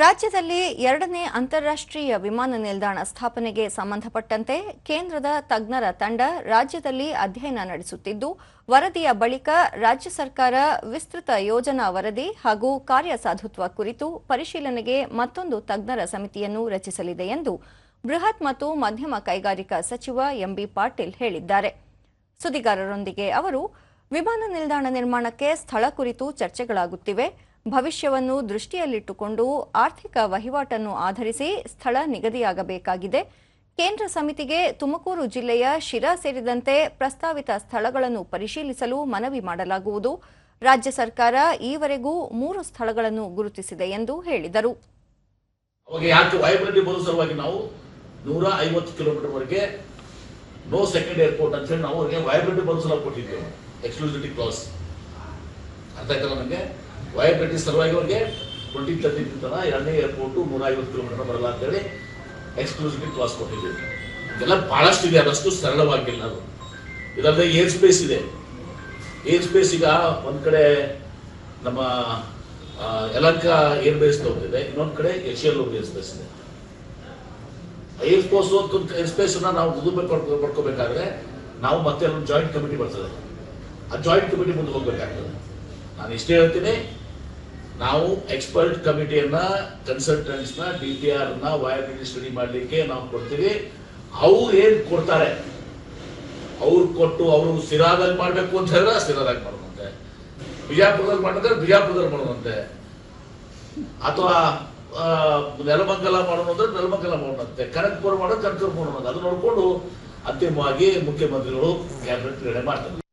ರಾಜ್ಯದಲ್ಲಿ ಎರಡನೇ ಅಂತಾರಾಷ್ಟ್ರೀಯ ವಿಮಾನ ನಿಲ್ದಾಣ ಸ್ಥಾಪನೆಗೆ ಸಂಬಂಧಪಟ್ಟಂತೆ ಕೇಂದ್ರದ ತಜ್ಞರ ತಂಡ ರಾಜ್ಯದಲ್ಲಿ ಅಧ್ಯಯನ ನಡೆಸುತ್ತಿದ್ದು, ವರದಿಯ ಬಳಿಕ ರಾಜ್ಯ ಸರ್ಕಾರ ವಿಸ್ತೃತ ಯೋಜನಾ ವರದಿ ಹಾಗೂ ಕಾರ್ಯಸಾಧುತ್ವ ಕುರಿತು ಪರಿಶೀಲನೆಗೆ ಮತ್ತೊಂದು ತಜ್ಞರ ಸಮಿತಿಯನ್ನು ರಚಿಸಲಿದೆ ಎಂದು ಬೃಹತ್ ಮತ್ತು ಮಧ್ಯಮ ಕೈಗಾರಿಕಾ ಸಚಿವ ಎಂಬಿ ಪಾಟೀಲ್ ಹೇಳಿದ್ದಾರೆ. ಸುದ್ದಿಗಾರರೊಂದಿಗೆ ಅವರು, ವಿಮಾನ ನಿಲ್ದಾಣ ನಿರ್ಮಾಣಕ್ಕೆ ಸ್ಥಳ ಕುರಿತು ಚರ್ಚೆಗಳಾಗುತ್ತಿವೆ. ಭವಿಷ್ಯವನ್ನು ದೃಷ್ಟಿಯಲ್ಲಿಟ್ಟುಕೊಂಡು ಆರ್ಥಿಕ ವಹಿವಾಟನ್ನು ಆಧರಿಸಿ ಸ್ಥಳ ನಿಗದಿಯಾಗಬೇಕಾಗಿದೆ. ಕೇಂದ್ರ ಸಮಿತಿಗೆ ತುಮಕೂರು ಜಿಲ್ಲೆಯ ಶಿರಾ ಸೇರಿದಂತೆ ಪ್ರಸ್ತಾವಿತ ಸ್ಥಳಗಳನ್ನು ಪರಿಶೀಲಿಸಲು ಮನವಿ ಮಾಡಲಾಗುವುದು. ರಾಜ್ಯ ಸರ್ಕಾರ ಈವರೆಗೂ ಮೂರು ಸ್ಥಳಗಳನ್ನು ಗುರುತಿಸಿದೆ ಎಂದು ಹೇಳಿದರು. ನೋ ಸೆಕೆಂಡ್ ಏರ್ಪೋರ್ಟ್ ಅಂತ ಹೇಳಿ ನಾವು ಕೊಟ್ಟಿದ್ದೇವೆ. ಕ್ಲಾಸ್ ಅರ್ಥ ಆಯ್ತಲ್ಲ ನನಗೆ ವೈಬ್ರಿಟಿ ಸಲುವಾಗಿ ಅವ್ರಿಗೆ ಟ್ವೆಂಟಿ ತರ್ಟಿ ತನ ಎರಡನೇ ಏರ್ಪೋರ್ಟು ನೂರ ಐವತ್ತು ಕಿಲೋಮೀಟರ್ ಬರಲ್ಲ ಅಂತೇಳಿ ಎಕ್ಸ್ಕ್ಲೂಸಿವ್ ಕ್ಲಾಸ್ ಕೊಟ್ಟಿದ್ದೀವಿ. ಇದೆಲ್ಲ ಭಾಳಷ್ಟು ಇದೆ, ಅದಷ್ಟು ಸರಳವಾಗಿಲ್ಲ ಅದು. ಇದಲ್ಲದೆ ಏರ್ ಸ್ಪೇಸ್ ಇದೆ. ಏರ್ ಸ್ಪೇಸ್ ಈಗ ಒಂದು ಕಡೆ ನಮ್ಮ ಯಲಂಕ ಏರ್ ಬೇಸ್ ತಗೊಂಡಿದೆ ಇನ್ನೊಂದು ಕಡೆ ಏಷ್ಯಲ್ ಏರ್ ಸ್ಪೇಸ್ ಇದೆ. ಏರ್ ಸ್ಪೋಸ್ ಏರ್ ಸ್ಪೇಸನ್ನ ನಾವು ದುದುಂಬೆ ಪಡ್ಕೋಬೇಕಾದ್ರೆ ನಾವು ಮತ್ತೆ ಒಂದು ಜಾಯಿಂಟ್ ಕಮಿಟಿ ಬರ್ತದೆ. ಆ ಜಾಯಿಂಟ್ ಕಮಿಟಿ ಮುಂದೆ ಹೋಗ್ಬೇಕಾಗ್ತದೆ. ನಾನು ಇಷ್ಟೇ ಹೇಳ್ತೀನಿ ನಾವು ಎಕ್ಸ್ಪರ್ಟ್ ಕಮಿಟಿಯನ್ನ ಕನ್ಸಲ್ಟೆಂಟ್ಸ್ನ ಡಿ ಟಿ ನ ವಯಬಿಲಿಟಿ ಸ್ಟಡಿ ಮಾಡಲಿಕ್ಕೆ ನಾವು ಕೊಡ್ತೀವಿ. ಅವ್ರು ಏನ್ ಕೊಡ್ತಾರೆ? ಅವ್ರು ಕೊಟ್ಟು ಅವರು ಸ್ಥಿರಾದಲ್ಲಿ ಮಾಡಬೇಕು ಅಂತ ಹೇಳಿದ್ರೆ ಸಿರಾದಾಗ ಮಾಡುವಂತೆ ಬಿಜಾಪುರದಲ್ಲಿ ಮಾಡಿದ್ರೆ ಬಿಜಾಪುರದಲ್ಲಿ ಮಾಡುವಂತೆ ಅಥವಾ ನೆಲಮಂಗಲ ಮಾಡೋಣ ಅಂದ್ರೆ ನೆಲಮಂಗಲ ಮಾಡೋಣಂತೆ. ಕನಕಪುರ ಮಾಡೋದು ಕನಕಪುರ ಮಾಡೋಣ ಅದು ನೋಡ್ಕೊಂಡು ಅಂತಿಮವಾಗಿ ಮುಖ್ಯಮಂತ್ರಿಗಳು ಕ್ಯಾಬಿನೆಟ್ ನಿರ್ಣಯ ಮಾಡ್ತಾರೆ.